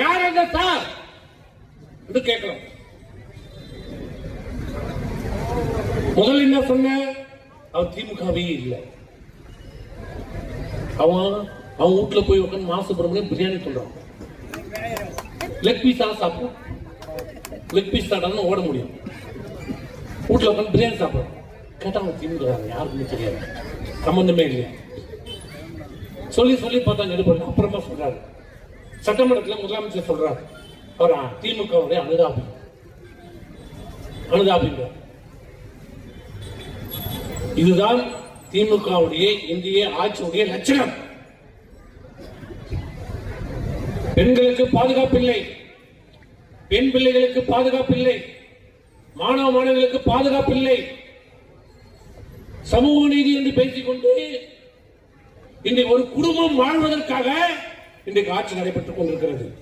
யார் அந்த சார்? என்று கேட்கிறோம் முதல்ல என்ன சொன்ன அவர் திமுகவே இல்லை. அவன் அவன் வீட்டுல போய் உட்காந்து மா சுப்பிரமணியம் பிரியாணி சொல்றான் லெக் பீஸ் தான் சாப்பிடும் லெக் பீஸ் சாப்பிடாம ஓட முடியும். வீட்டுல உட்காந்து பிரியாணி சாப்பிடும் கேட்டா அவன் திமுக யாருக்குமே தெரியாது. சம்பந்தமே இல்லையா? சொல்லி சொல்லி பார்த்தா நெடுப்பட அப்புறமா சொல்றாரு. சட்டமன்றத்தில் முதலமைச்சர் சொல்றாரு. அவர் திமுகவுடைய அனுதாபி. அனுதாபிங்க. இதுதான் திமுகவுடைய இந்திய ஆட்சியுடைய லட்சணம். பெண்களுக்கு பாதுகாப்பு இல்லை. பெண் பிள்ளைகளுக்கு பாதுகாப்பு இல்லை. மாணவ மாணவிகளுக்கு பாதுகாப்பில்லை சமூக நீதி என்று பேசிக்கொண்டு இன்றைக்கு ஒரு குடும்பம் வாழ்வதற்காக இன்றைக்கு ஆட்சி நடைபெற்றுக் கொண்டிருக்கிறது.